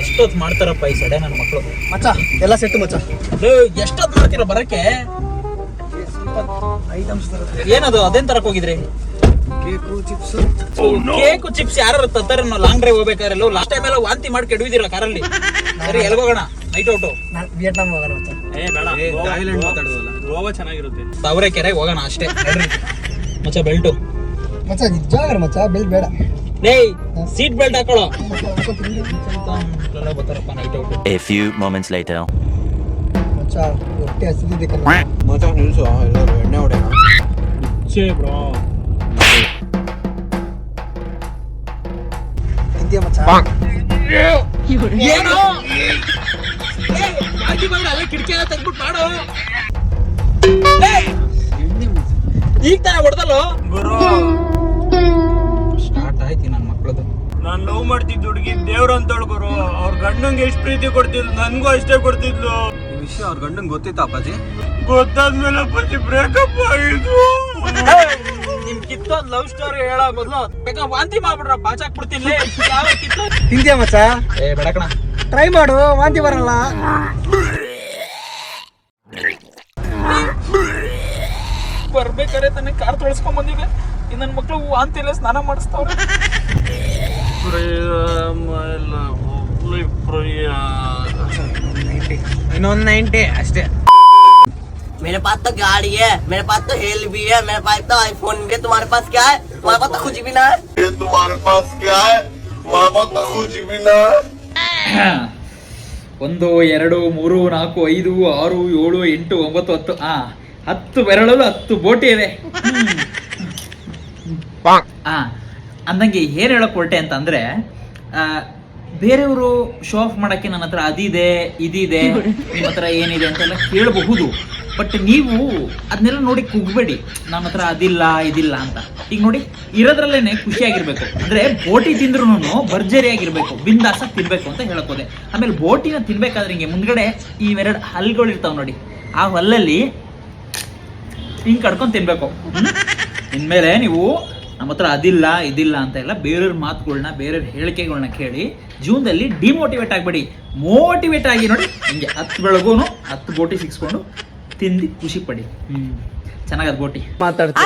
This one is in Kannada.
ಎಷ್ಟೊತ್ತು ಮಾಡ್ತಾರಪ್ಪ ಈ ಸಡೆ ನನ್ನ ಮಕ್ಕಳು ಮಚ್ಚ ಎಲ್ಲ ಸೆಟ್ ಮಚ್ಚ. ಎಷ್ಟೊತ್ತು ಮಾಡ್ತೀರ ಬರಕ್ಕೆ? ಐಟಮ್ಸ್ ಏನದು ಅದೇನ್ ತರಕ್ ಹೋಗಿದ್ರಿ? ಕೇಕು ಚಿಪ್ಸ್ ಕೇಕು ಚಿಪ್ಸ್ ಯಾರು ತತ್ತಾರೆ ನಾವು ಲಾಂಗ್ ಡ್ರೈವ್ ಹೋಗ್ಬೇಕಾದ್ರೆ ಲಾಸ್ಟ್ ಟೈಮ್ ಎಲ್ಲ ವಾಂತಿ ಮಾಡಿ ಕೆಡವಿದಿರಲ್ಲ ಕಾರಲ್ಲಿ. ಸರಿ ಎಲ್ಲಿ ಹೋಗೋಣ? ನೈಟ್ ಔಟು ನಾನು ವಿಯೆಟ್ನಾಮ್ ಹೋಗೋಣ ಮಚ್ಚ ಏ ಬೇಡ. ಥಾಯ್ಲೆಂಡ್ ಮಾತಾಡೋದಲ್ಲ. ಗೋವಾ ಚೆನ್ನಾಗಿರುತ್ತೆ. ತವರೆ ಕೆರೆಗೆ ಹೋಗೋಣ ಅಷ್ಟೇ. ಮಚ್ಚ ಬೆಲ್ಟು. ಮಚ್ಚ ನಿಜ ಮಚ್ಚ ಬೆಲ್ಟ್ ಬೇಡ. ಡೇಯ್ ಸೀಟ್ ಬೆಲ್ಟ್ ಹಾಕೊಳ್ಳೋ ಬರ್ತಾರಪ್ಪ night out A few moments later. ಮಚ್ಚ ಹೊಟ್ಟೆ ಹಸಿದಿದೆ ಕಣ. ಮಚ್ಚ ನಿಲ್ಸು ಎಲ್ಲರೂ ಎಣ್ಣೆ ಹೊಡೆಯೋಣ. ಛೇ ಬ್ರೋ. ತಿಂತೀಯ ಮಚ್ಚಾ? ಏನು? ಬಾಕಿ ಬಂದ್ರೆ ಅಲ್ಲೇ ಕಿಟಕಿ ಎಲ್ಲ ತೆಗ್ದ್ಬಿಟ್ಟು ಮಾಡು. ಏಯ್, ಈಗ ತಾನೇ ಹೊಡೆದಲ್ಲೋ? ಗುರು ದೇವ್ರ ಅಂತ ಗುರು. ಅವ್ರ ಗಂಡಂಗೆ ಎಷ್ಟು ಪ್ರೀತಿ ಕೊಡ್ತಿದ್ಲು? ನನ್ಗೂ ಅಷ್ಟೇ ಕೊಡ್ತಿದ್ಲು. ಈ ವಿಷಯ ಅವ್ರ ಗಂಡಂಗೆ ಗೊತ್ತಿತ್ತ ಅಪ್ಪಾಜಿ? ಗೊತ್ತಾದ್ಮೇಲೆ ಅಪ್ಪಾಜಿ ಬ್ರೇಕಪ್ ಆಗಿದ್ರು ನಿಮ್ ಕಿತ್ತೋದ್ ಲವ್ ಸ್ಟೋರಿ ಹೇಳ ಮೊದ್ಲು ಬೇಕಾ ವಾಂತಿ ಮಾಡ್ಬಿಡ್ರ ಬಾಚಾಕ್ ಬಿಡ್ತೀನಿ. ಯಾವ ಕಿತ್ತೋ. ತಿಂತೀಯ ಮಚ್ಚ? ಏ ಬೇಡಕಣ ಟ್ರೈ ಮಾಡು ವಾಂತಿ ಬರಲ್ಲ. ಬರ್ಬೇಕಾದ್ರೆ ತಾನೇ ಕಾರ್ ತೊಳಸ್ಕೊಂಡ್ ಬಂದಿದೆ ಇನ್ನ ನನ್ ಮಕ್ಳು ವಾಂತಿ ಇಲ್ಲ ಸ್ನಾನ ಮಾಡಿಸ್ತಾವ್ರೆ. ಇನ್ನೊಂದು ನೈಂಟಿ ಅಷ್ಟೇ मेरे पास तो गाड़ी है मेरे पास तो हेल भी है मेरे पास तो आईफोन भी है तुम्हारे पास क्या है तुम्हारे पास तो कुछ भी ना है ये तुम्हारे पास क्या है तुम्हारे पास तो कुछ भी ना है ಒಂದು ಎರಡು ಮೂರು ನಾಲ್ಕು ಐದು ಆರು ಏಳು ಎಂಟು ಒಂಬತ್ತು ಹತ್ತು ಆ ಹತ್ತು ಬೆರಳಲು ಹತ್ತು ಬೋಟಿ ಇವೆ ಆ ಅಂದಂಗೆ ಏನು ಹೇಳಕ್ ಹೊರಟೆ ಅಂತಂದ್ರೆ ಬೇರೆಯವರು ಶೋ ಆಫ್ ಮಾಡಕ್ಕೆ ನನ್ನ ಹತ್ರ ಅದಿದೆ, ಇದಿದೆ, ನಿಮ್ಮ ಹತ್ರ ಏನಿದೆ ಅಂತೆಲ್ಲ ಕೇಳಬಹುದು. ಬಟ್ ನೀವು ಅದನ್ನೆಲ್ಲ ನೋಡಿ ಕುಗ್ಬೇಡಿ. ನಮ್ಮ ಹತ್ರ ಅದಿಲ್ಲ, ಇದಿಲ್ಲ ಅಂತ. ಈಗ ನೋಡಿ, ಇರೋದ್ರಲ್ಲೇನೆ ಖುಷಿಯಾಗಿರ್ಬೇಕು ಅಂದ್ರೆ ಬೋಟಿ ತಿಂದ್ರು ಭರ್ಜರಿಯಾಗಿರ್ಬೇಕು ಬಿಂದಾಸ ತಿನ್ಬೇಕು ಅಂತ ಹೇಳಕ್ಕೋದೆ ಆಮೇಲೆ ಬೋಟಿನ ತಿನ್ಬೇಕಾದ್ರೆ ಹಿಂಗೆ ಮುಂದ್ಗಡೆ ಎರಡು ಹಲ್ಗಳು ಇರ್ತಾವ ನೋಡಿ. ಆ ಹಲ್ಲಲ್ಲಿ ಹಿಂಗೆ ಕಡ್ಕೊಂಡು ತಿನ್ಬೇಕು. ಇನ್ಮೇಲೆ ನೀವು ನಮ್ಮ ಹತ್ರ ಅದಿಲ್ಲ ಇದಿಲ್ಲ ಅಂತ ಎಲ್ಲ ಬೇರೆಯವ್ರ ಮಾತುಗಳನ್ನ ಬೇರೆಯವ್ರ ಹೇಳಿಕೆಗಳನ್ನ ಕೇಳಿ ಜೀವನದಲ್ಲಿ ಡಿಮೋಟಿವೇಟ್ ಆಗಬೇಡಿ. ಮೋಟಿವೇಟ್ ಆಗಿ ನೋಡಿ ನಿಮಗೆ ಹತ್ತು ಬೆಳಗೂನು ಹತ್ತು ಬೋಟಿ ಸಿಕ್ಸ್ಕೊಂಡು ತಿಂದು ಖುಷಿ ಪಡಿ. ಹ್ಮ್. ಚೆನ್ನಾಗದ ಬೋಟಿ ಮಾತಾಡ್ತಾ